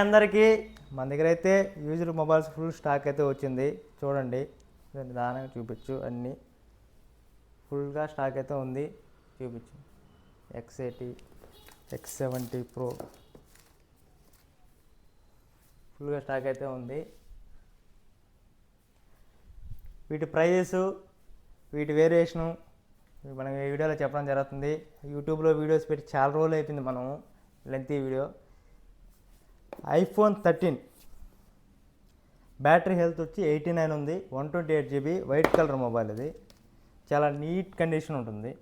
అందరికీ మన దగ్గర అయితే యూజర్ మొబైల్స్ ఫుల్ స్టాక్ అయితే వచ్చింది. చూడండి దాని చూపించు అన్నీ. ఫుల్గా స్టాక్ అయితే ఉంది. చూపించు. X eighty X seventy pro ఫుల్గా స్టాక్ అయితే ఉంది. వీటి ప్రైజెస్ వీటి వేరియేషను మనం ఈ వీడియోలో చెప్పడం జరుగుతుంది. యూట్యూబ్లో వీడియోస్ పెట్టి చాలా రోజులు అయిపోయింది మనం lengthy video. IPhone thirteen. Battery health వచ్చి ఎయిటీ నైన్ ఉంది. One twenty eight GB white colour mobile ఇది. చాలా నీట్ కండిషన్ ఉంటుంది.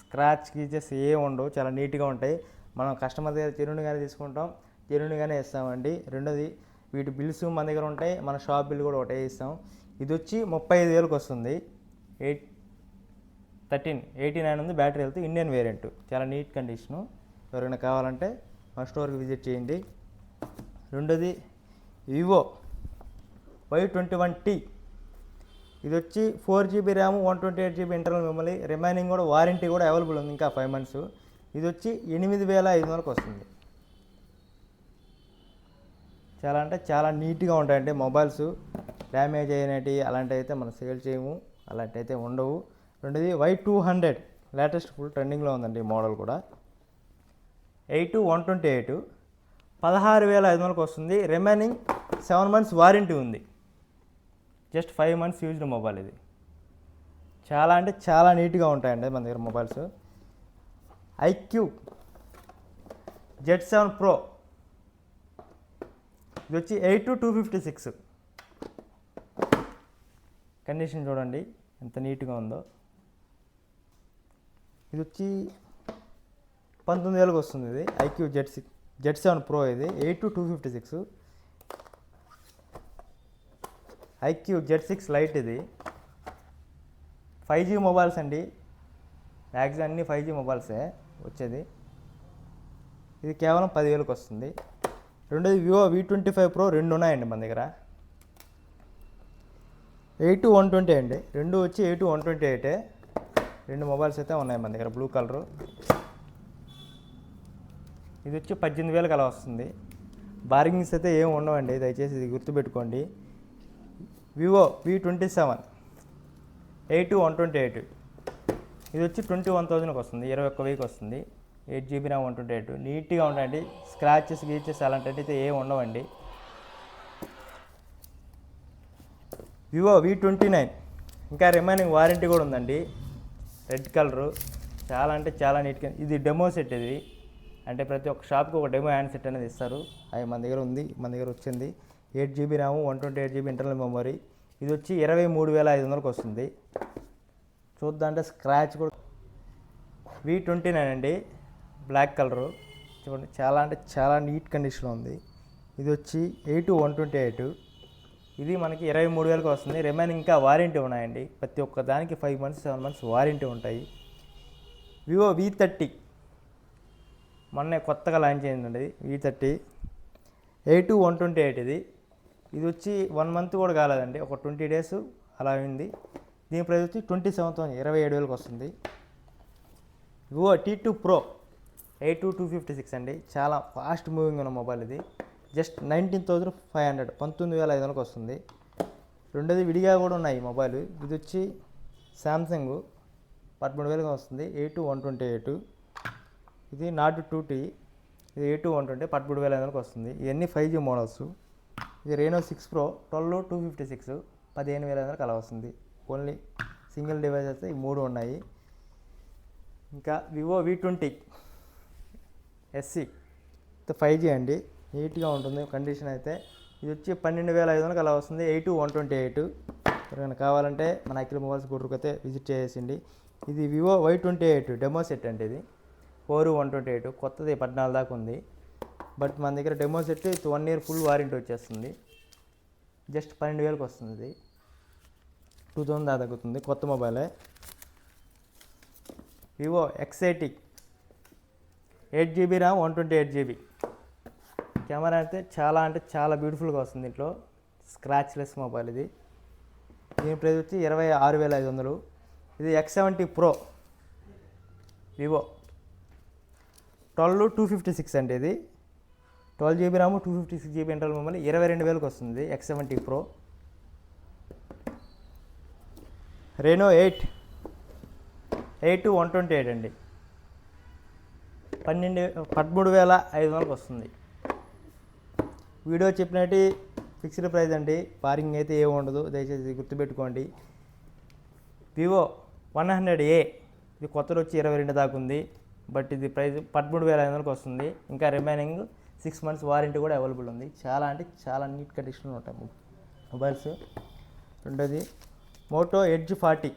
స్క్రాచ్ గీచెస్ ఏ ఉండవు. చాలా నీట్గా ఉంటాయి. మనం కస్టమర్ దగ్గర జెన్యున్గానే తీసుకుంటాం. జెన్యున్గానే ఇస్తామండి రెండోది వీటి బిల్స్ మన దగ్గర ఉంటాయి. మన షాప్ బిల్ కూడా ఒకటే ఇస్తాం. ఇది వచ్చి ముప్పై ఐదు వేలకు వస్తుంది. Eight thirteen. ఎయిటీ నైన్ ఉంది. Battery health Indian variant. చాలా నీట్ కండిషను. ఎవరైనా కావాలంటే మా స్టోర్కి విజిట్ చేయండి. రెండోది Vivo Y twenty one T. ఇది వచ్చి four GB RAM one twenty eight GB internal memory remaining కూడా వారంటీ కూడా అవైలబుల్ ఉంది ఇంకా ఫైవ్ మంత్స్. ఇది వచ్చి ఎనిమిది వేల ఐదు వందలకు వస్తుంది. చాలా అంటే చాలా నీట్గా ఉంటాయండి మొబైల్స్. డ్యామేజ్ అయినవి అలాంటివి అయితే మనం సేల్ చేయము. అలాంటివి అయితే ఉండవు. రెండోది Y two hundred latest full ట్రెండింగ్లో ఉందండి ఈ మోడల్ కూడా. Eight one twenty eight. పదహారు వేల ఐదు వందలకు వస్తుంది. రిమైనింగ్ సెవెన్ మంత్స్ వారంటీ ఉంది. Just five months used mobile ఇది. చాలా అంటే చాలా నీట్గా ఉంటాయండి మన దగ్గర mobiles iQOO Z seven pro. ఇది వచ్చి eight to two fifty six. Condition చూడండి. ఎంత నీట్గా ఉందో. ఇది వచ్చి పంతొమ్మిది వేలకు వస్తుంది ఇది. IQOO Z six Z seven pro ఇది. Eight to two fifty six. IQOO Z six lite ఇది. ఫైవ్ జీ మొబైల్స్ అండి. మ్యాక్సిమం అన్ని ఫైవ్ జీ మొబైల్సే వచ్చేది. ఇది కేవలం పదివేలకు వస్తుంది. రెండోది Vivo V twenty five pro రెండు ఉన్నాయండి మన దగ్గర. ఎయిట్ టు వన్ ట్వంటీ అండి. రెండు వచ్చి ఎయిట్ వన్ ట్వంటీ ఎయిటే. రెండు మొబైల్స్ అయితే ఉన్నాయి మన దగ్గర. Blue colour. ఇది వచ్చి పద్దెనిమిది వేలకు అలా వస్తుంది. బార్గింగ్స్ అయితే ఏమి ఉండవండి. దయచేసి ఇది గుర్తుపెట్టుకోండి. Vivo V twenty seven eight one twenty eight ఇది వచ్చి ట్వంటీ వన్ థౌజండ్కి వస్తుంది. ఇరవై ఒక్క వెయ్యికి వస్తుంది. Eight GB RAM one twenty eight నీట్గా ఉండండి. స్క్రాచెస్ గీచెస్ అలాంటివి అయితే ఏమి ఉండవండి. వివో వి ట్వంటీ నైన్ ఇంకా రిమైనింగ్ వారంటీ కూడా ఉందండి. రెడ్ కలరు చాలా అంటే చాలా నీట్గా ఇది డెమో సెట్ ఇది. అంటే ప్రతి ఒక్క షాప్కి ఒక డెమో హ్యాండ్ సెట్ అనేది ఇస్తారు. అది మన దగ్గర ఉంది మన దగ్గర వచ్చింది. Eight GB RAM one twenty eight GB internal memory. ఇది వచ్చి ఇరవై మూడు వేల ఐదు వందలకు వస్తుంది. చూద్దామంటే స్క్రాచ్ కూడా వి ట్వంటీ నైన్ అండి. Black colour. చూడండి చాలా అంటే చాలా నీట్ కండిషన్లో ఉంది. ఇది వచ్చి ఎయిట్ వన్ ట్వంటీ ఎయిట్. ఇది మనకి ఇరవై మూడు వేలకు వస్తుంది. రిమైనింగ్ ఇంకా వారంటీ ఉన్నాయండి. ప్రతి ఒక్క దానికి five months seven months warranty ఉంటాయి. Vivo V thirty. మొన్నే కొత్తగా లాంచ్ అయిందండి V thirty eight one twenty eight ఇది. ఇది వచ్చి వన్ మంత్ కూడా కాలేదండి ఒక ట్వంటీ డేస్ అలా అయింది దీని ప్రైస్ వచ్చి ట్వంటీ సెవెన్ థౌసండ్ ఇరవై ఏడు వేలకు వస్తుంది. Vivo T two pro eight two two fifty six అండి. చాలా ఫాస్ట్ మూవింగ్ ఉన్న మొబైల్ ఇది. Just nineteen thousand five hundred పంతొమ్మిది వేల ఐదు వందలకు వస్తుంది. రెండోది విడిగా కూడా ఉన్నాయి ఈ మొబైల్ ఇది వచ్చి శాంసంగ్ పదమూడు వేలకు వస్తుంది ఎయిట్ వన్ ట్వంటీ ఎయిట్ ఇది నాట్ టూ టీ ఇది ఎయిట్ వన్ ట్వంటీ పదమూడు వేల ఐదు వందలకు వస్తుంది. ఇవన్నీ ఫైవ్ జీ మోడల్స్? ఇది Reno six pro twelve two fifty six పదిహేను వేల ఐదు వందలకు అలా వస్తుంది. ఓన్లీ సింగిల్ డివైస్ అయితే ఈ మూడు ఉన్నాయి. ఇంకా Vivo V twenty SE five G అండి. నీట్గా ఉంటుంది. కండిషన్ అయితే ఇది వచ్చి పన్నెండు వేల ఐదు వందలకు అలా వస్తుంది. ఎయిట్ వన్ ట్వంటీ ఎయిట్ ఎవరైనా కావాలంటే మన అఖిల మొబైల్స్ గుడ్రుకు అయితే విజిట్ చేసేసిండి ఇది Vivo Y twenty eight demo set అండి ఇది. Four one twenty eight. కొత్తది పద్నాలుగు దాకా ఉంది. బట్ మన దగ్గర demo set one year full warranty వచ్చేస్తుంది. జస్ట్ పన్నెండు వేలకు వస్తుంది ఇది. టూ థౌజండ్ దాకా తగ్గుతుంది. కొత్త మొబైలే. Vivo X eighty. Eight GB RAM one twenty eight GB. Camera అయితే చాలా అంటే చాలా బ్యూటిఫుల్గా వస్తుంది దీంట్లో. స్క్రాచ్లెస్ మొబైల్ ఇది. దీని ప్రైస్ వచ్చి ఇరవై ఆరు వేల ఐదు వందలు. ఇది X seventy pro Vivo. Twelve two fifty six అండి ఇది. Twelve GB RAM two fifty six GB internal memory ఇరవై రెండు వేలకు వస్తుంది X seventy pro. Reno eight eight one twenty eight అండి. పన్నెండు పదమూడు వేల ఐదు వందలకు వస్తుంది. వీడియో చెప్పినట్టు ఫిక్స్డ్ ప్రైస్ అండి. పారింగ్ అయితే ఏమి ఉండదు దయచేసి గుర్తుపెట్టుకోండి. వివో వన్ హండ్రెడ్ ఏ ఇది కొత్తది వచ్చి ఇరవై రెండు దాకా ఉంది. బట్ ఇది ప్రైస్ పదమూడు వేల ఐదు వందలకు వస్తుంది. ఇంకా రిమైనింగ్ సిక్స్ మంత్స్ వారంటీ కూడా అవైలబుల్ ఉంది. చాలా అంటే చాలా నీట్ కండిషన్లో ఉంటాయి మొబైల్స్. రెండోది మోటో ఎడ్జ్ ఫార్టీ.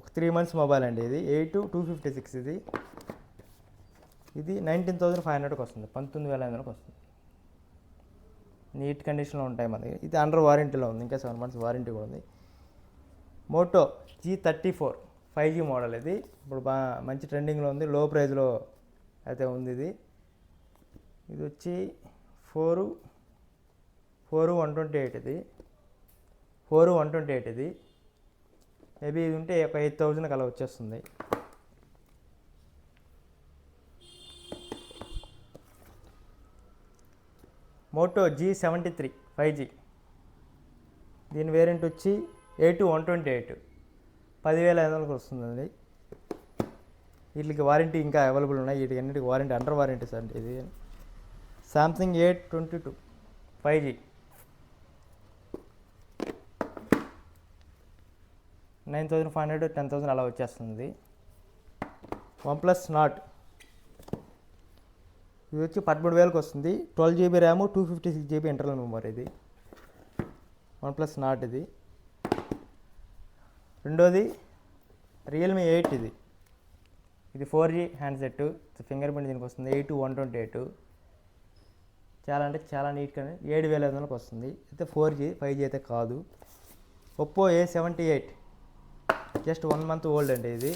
ఒక త్రీ మంత్స్ మొబైల్ అండి ఇది. ఎయిట్ టూ ఫిఫ్టీ సిక్స్ ఇది. ఇది నైన్టీన్ థౌసండ్ ఫైవ్ హండ్రెడ్కి వస్తుంది. పంతొమ్మిది వేల ఐదు వందలకు వస్తుంది. నీట్ కండిషన్లో ఉంటాయి మనకి ఇది అండర్ వారంటీలో ఉంది. ఇంకా సెవెన్ మంత్స్ వారంటీ కూడా ఉంది. Moto G thirty four. Five G model ఇది. ఇప్పుడు బాగా మంచి ట్రెండింగ్లో ఉంది. లో ప్రైజ్లో అయితే ఉంది ఇది. ఇది వచ్చి four four one twenty eight ఇది. ఫోరు వన్ ట్వంటీ ఎయిట్ ఇది. మేబీ ఇది ఉంటే ఒక ఎయిట్ థౌజండ్కి అలా వచ్చేస్తుంది. Moto G seventy three five G. దీని వేరియంట్ వచ్చి ఎయిట్ వన్ ట్వంటీ ఎయిట్. పదివేల ఐదు వందలకు వస్తుందండి వీటికి వారంటీ ఇంకా అవైలబుల్ ఉన్నాయి. వీటికి అన్నిటికి వారంటీ అండర్ వారంటీ సార్ ఇది. Samsung eight twenty two five G. Nine thousand five hundred ten thousand అలా వచ్చేస్తుంది. OnePlus Nord. ఇది వచ్చి పదమూడు వేలకు వస్తుంది twelve GB RAM two fifty six GB internal memory ఇది. వన్ ప్లస్ నాట్ ఇది. రెండోది రియల్మీ ఎయిట్ ఇది. ఇది four G handset fingerprint దీనికి వస్తుంది. ఎయిట్ వన్ ట్వంటీ ఎయిట్ చాలా అంటే చాలా నీట్గా ఏడు వేల ఐదు వందలకు వస్తుంది. అయితే ఫోర్ జీ ఫైవ్ జీ అయితే కాదు. Oppo A seventy eight just one month old అండి ఇది.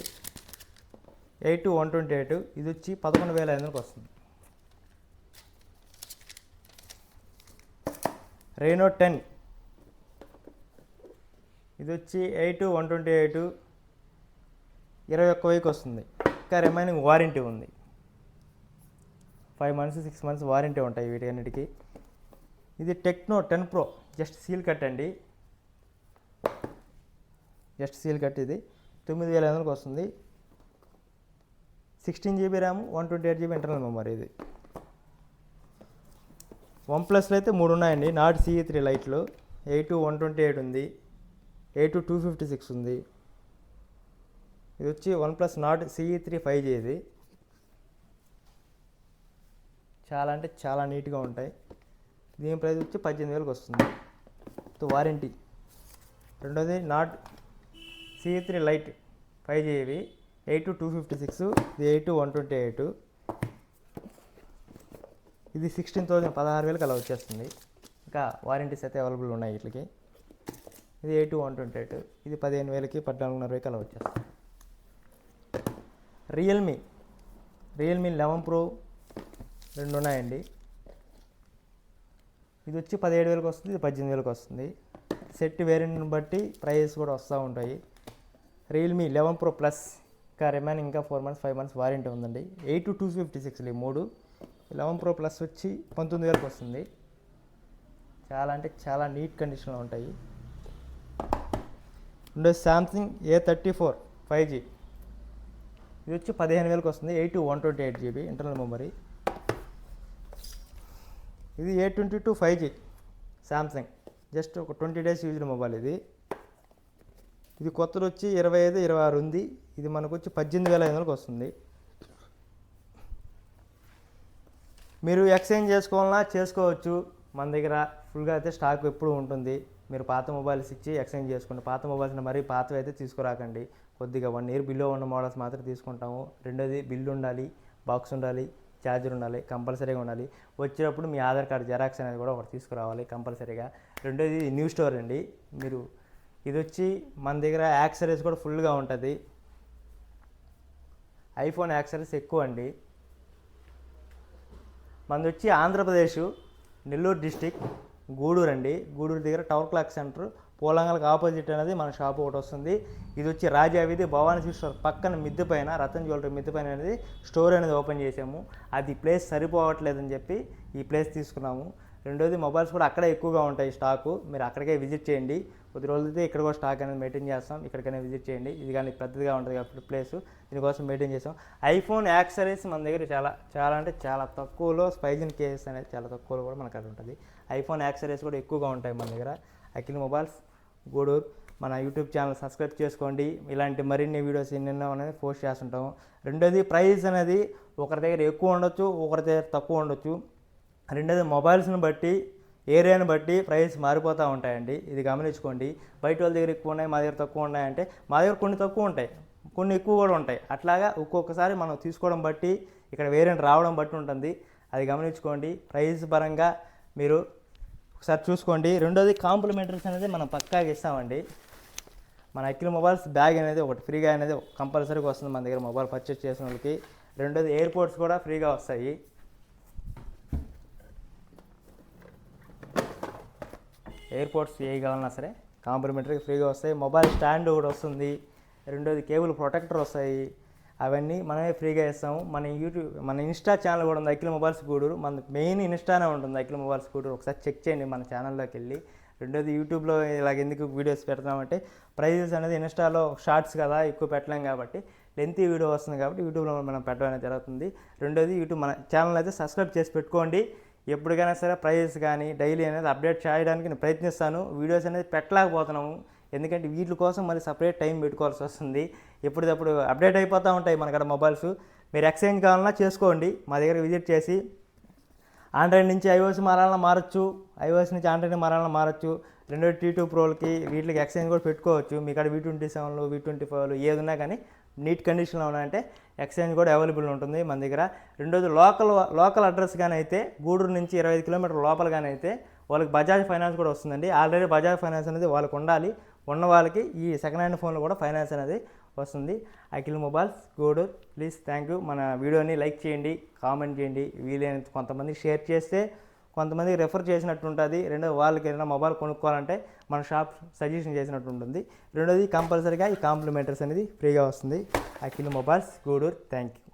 ఎయిట్ వన్ ట్వంటీ ఎయిట్ ఇది వచ్చి పదకొండు వేల ఐదు వందలకు వస్తుంది. రేనో టెన్ ఇది వచ్చి ఎయిట్ వన్ ట్వంటీ ఎయిట్. ఇరవై ఒక్క వెయ్యికి వస్తుంది. ఇంకా రిమైనింగ్ వారంటీ ఉంది. Five months six months warranty ఉంటాయి వీటికన్నిటికీ ఇది Tecno ten Pro. Just seal cut అండి జస్ట్ సీల్ కట్ ఇది తొమ్మిది వేల ఐదు వందలకు వస్తుంది. Sixteen GB RAM one twenty eight GB internal memory ఇది. వన్ ప్లస్లో అయితే మూడు ఉన్నాయండి. నాట్ సిఈ త్రీ లైట్లు. ఎయిట్ వన్ ట్వంటీ ఎయిట్ ఉంది. ఎయిట్ టూ ఫిఫ్టీ సిక్స్ ఉంది. ఇది వచ్చి OnePlus Nord CE three five G ఇది. చాలా అంటే చాలా నీట్గా ఉంటాయి. దీని ప్రైస్ వచ్చి పద్దెనిమిది వేలకు వస్తుంది. వారంటీ. రెండోది Nord CE three lite five G ఇవి. ఎయిట్ టూ ఫిఫ్టీ సిక్స్ ఇది ఎయిట్ వన్ ట్వంటీ ఎయిట్ ఇది సిక్స్టీన్ థౌజండ్ పదహారు వేలకు అలా వచ్చేస్తుంది. ఇంకా వారంటీస్ అయితే అవైలబుల్ ఉన్నాయి వీటికి. ఇది ఎయిట్ వన్ ట్వంటీ ఎయిట్ ఇది పదిహేను వేలకి పద్నాలుగున్నర వేలకి అలా వచ్చేస్తుంది. రియల్మీ రియల్మీ లెవెన్ ప్రో రెండు ఉన్నాయండి. ఇది వచ్చి పదిహేడు వేలకు వస్తుంది ఇది పద్దెనిమిది వేలకు వస్తుంది. సెట్ వేరియంట్ని బట్టి ప్రైజెస్ కూడా వస్తూ ఉంటాయి. రియల్మీ లెవెన్ ప్రో ప్లస్ ఇంకా రిమైనింగ్ ఇంకా four months five months warranty ఉందండి. ఎయిట్ టూ ఫిఫ్టీ సిక్స్ ఈ మూడు. లెవెన్ ప్రో ప్లస్ వచ్చి పంతొమ్మిది వేలకు వస్తుంది. చాలా అంటే చాలా నీట్ కండిషన్లో ఉంటాయి. రెండో Samsung A thirty four five G ఇది వచ్చి పదిహేను వేలకు వస్తుంది. Eight one twenty eight GB internal memory ఇది A twenty two five G Samsung just ఒక ట్వంటీ డేస్ యూజ్డ్ మొబైల్ ఇది. ఇది కొత్తది వచ్చి ఇరవై ఐదు ఇరవై ఆరు ఉంది. ఇది మనకు వచ్చి పద్దెనిమిది వేల ఐదు వందలకు వస్తుంది. మీరు ఎక్స్చేంజ్ చేసుకోవాలన్నా చేసుకోవచ్చు. మన దగ్గర ఫుల్గా అయితే స్టాక్ ఎప్పుడు ఉంటుంది. మీరు పాత మొబైల్స్ ఇచ్చి ఎక్స్చేంజ్ చేసుకోండి. పాత మొబైల్స్ని మరీ పాతవి అయితే తీసుకురాకండి. కొద్దిగా వన్ ఇయర్ బిలో ఉన్న మోడల్స్ మాత్రం తీసుకుంటాము. రెండోది బిల్లు ఉండాలి బాక్స్ ఉండాలి ఛార్జర్ ఉండాలి కంపల్సరీగా ఉండాలి. వచ్చేటప్పుడు మీ ఆధార్ కార్డ్ జెరాక్స్ అనేది కూడా ఒకటి తీసుకురావాలి కంపల్సరీగా. రెండోది న్యూ స్టోర్ అండి. మీరు ఇది వచ్చి మన దగ్గర యాక్సరీస్ కూడా ఫుల్గా ఉంటుంది. ఐఫోన్ యాక్సరీస్ ఎక్కువ అండి. మనది వచ్చి ఆంధ్రప్రదేశ్ నెల్లూరు డిస్టిక్ గూడూరు అండి గూడూరు దగ్గర టవర్ క్లాక్ సెంటర్. పూలంగలకు ఆపోజిట్ అనేది మన షాప్ ఒకటి వస్తుంది. ఇది వచ్చి రాజా వీధి భవానీ స్టోర్. పక్కన మిద్దె పైన రతన్ జ్యువెలరీ మిద్దె పైన అనేది స్టోర్ అనేది ఓపెన్ చేసాము. అది ప్లేస్ సరిపోవట్లేదని చెప్పి ఈ ప్లేస్ తీసుకున్నాము. రెండోది మొబైల్స్ కూడా అక్కడే ఎక్కువగా ఉంటాయి స్టాకు. మీరు అక్కడికే విజిట్ చేయండి. కొద్ది రోజులైతే ఇక్కడ కూడా స్టాక్ అనేది మెయింటైన్ చేస్తాం. ఇక్కడికైనా విజిట్ చేయండి. ఇది కానీ పెద్దదిగా ఉంటుంది కాబట్టి ప్లేస్. దీనికోసం మెయింటైన్ చేస్తాం. ఐఫోన్ యాక్సరీస్ మన దగ్గర చాలా చాలా అంటే చాలా తక్కువలో స్పైజిన్ కేసెస్ అనేది చాలా తక్కువలో కూడా మనకు అది ఉంటుంది. ఐఫోన్ యాక్సరీస్ కూడా ఎక్కువగా ఉంటాయి మన దగ్గర. అఖిల్ మొబైల్స్ గూడూరు మన యూట్యూబ్ ఛానల్ సబ్స్క్రైబ్ చేసుకోండి. ఇలాంటి మరిన్ని వీడియోస్ ఎన్నెన్నో అనేది పోస్ట్ చేస్తుంటాము. రెండోది ప్రైస్ అనేది ఒకరి దగ్గర ఎక్కువ ఉండొచ్చు ఒకరి దగ్గర తక్కువ ఉండొచ్చు. రెండోది మొబైల్స్ని బట్టి ఏరియాని బట్టి ప్రైస్ మారిపోతూ ఉంటాయండి. ఇది గమనించుకోండి. బయట వాళ్ళ దగ్గర ఎక్కువ ఉన్నాయి మా దగ్గర తక్కువ ఉన్నాయంటే మా దగ్గర కొన్ని తక్కువ ఉంటాయి. కొన్ని ఎక్కువ కూడా ఉంటాయి. అట్లాగా ఒక్కొక్కసారి మనం తీసుకోవడం బట్టి ఇక్కడ వేరియంట్ రావడం బట్టి ఉంటుంది. అది గమనించుకోండి. ప్రైస్ పరంగా మీరు ఒకసారి చూసుకోండి. రెండోది కాంప్లిమెంటరీస్ అనేది మనం పక్కాగా ఇస్తామండి. మన అఖిల్ మొబైల్స్ బ్యాగ్ అనేది ఒకటి ఫ్రీగా అనేది కంపల్సరీగా వస్తుంది మన దగ్గర మొబైల్ పర్చేస్ చేసిన వాళ్ళకి. రెండోది ఎయిర్పోర్ట్స్ కూడా ఫ్రీగా వస్తాయి. ఎయిర్పోర్ట్స్ ఏ కావాలన్నా సరే కాంప్లిమెంటరీ ఫ్రీగా వస్తాయి. మొబైల్ స్టాండ్ కూడా వస్తుంది. రెండోది కేబుల్ ప్రొటెక్టర్ వస్తాయి. అవన్నీ మనమే ఫ్రీగా ఇస్తాము మన యూట్యూబ్ మన ఇన్స్టా ఛానల్ కూడా ఉంది. అఖిల మొబైల్స్ గూడూరు. మన మెయిన్ ఇన్స్టానే ఉంటుంది అఖిల మొబైల్స్ గూడూరు. ఒకసారి చెక్ చేయండి మన ఛానల్లోకి వెళ్ళి. రెండోది యూట్యూబ్లో ఇలాగ ఎందుకు వీడియోస్ పెడతామంటే ప్రైజెస్ అనేది ఇన్స్టాలో షార్ట్స్ కదా ఎక్కువ పెట్టలేం కాబట్టి లెంతీ వీడియో వస్తుంది కాబట్టి యూట్యూబ్లో మనం పెట్టడం అనేది జరుగుతుంది. రెండోది యూట్యూబ్ మన ఛానల్ అయితే సబ్స్క్రైబ్ చేసి పెట్టుకోండి. ఎప్పటికైనా సరే ప్రైజెస్ కానీ డైలీ అనేది అప్డేట్ చేయడానికి నేను ప్రయత్నిస్తాను. వీడియోస్ అనేది పెట్టలేకపోతున్నాము. ఎందుకంటే వీటి కోసం మళ్ళీ సపరేట్ టైం పెట్టుకోవాల్సి వస్తుంది. ఎప్పటికప్పుడు అప్డేట్ అయిపోతూ ఉంటాయి మనకాడ మొబైల్స్. మీరు ఎక్స్చేంజ్ కావాలన్నా చేసుకోండి. మా దగ్గర విజిట్ చేసి ఆండ్రాయిడ్ నుంచి ఐఓఎస్ మారాలన్నా మారచ్చు. ఐఓఎస్ నుంచి ఆండ్రాయిడ్ మారాలన్నా మారచ్చు. రెండు టీ టూ ప్రోలకి వీటికి ఎక్స్చేంజ్ కూడా పెట్టుకోవచ్చు. మీ కాడ వీ ట్వంటీ సెవెన్లు వీ ట్వంటీ ఫైవ్లు ఏది ఉన్నా కానీ నీట్ కండిషన్లో ఉన్నాయంటే ఎక్స్చేంజ్ కూడా అవైలబుల్ ఉంటుంది మన దగ్గర. రెండోది లోకల్ లోకల్ అడ్రస్ కానీ అయితే గూడూరు నుంచి ఇరవై ఐదు కిలోమీటర్ లోపల కానీ అయితే వాళ్ళకి బజాజ్ ఫైనాన్స్ కూడా వస్తుందండి. ఆల్రెడీ బజాజ్ ఫైనాన్స్ అనేది వాళ్ళకి ఉండాలి. ఉన్న వాళ్ళకి ఈ సెకండ్ హ్యాండ్ ఫోన్లో కూడా ఫైనాన్స్ అనేది వస్తుంది. Akhil mobiles Gudur please thank you. మన వీడియోని లైక్ చేయండి కామెంట్ చేయండి. వీలైనంత కొంతమందికి షేర్ చేస్తే కొంతమంది రెఫర్ చేసినట్టు ఉంటుంది రెండో వాళ్ళకి ఏదైనా మొబైల్ కొనుక్కోవాలంటే మన షాప్ సజెషన్ చేసినట్టు ఉంటుంది రెండోది కంపల్సరీగా ఈ కాంప్లిమెంటరీస్ అనేది ఫ్రీగా వస్తుంది. Akhil mobiles Gudur thank you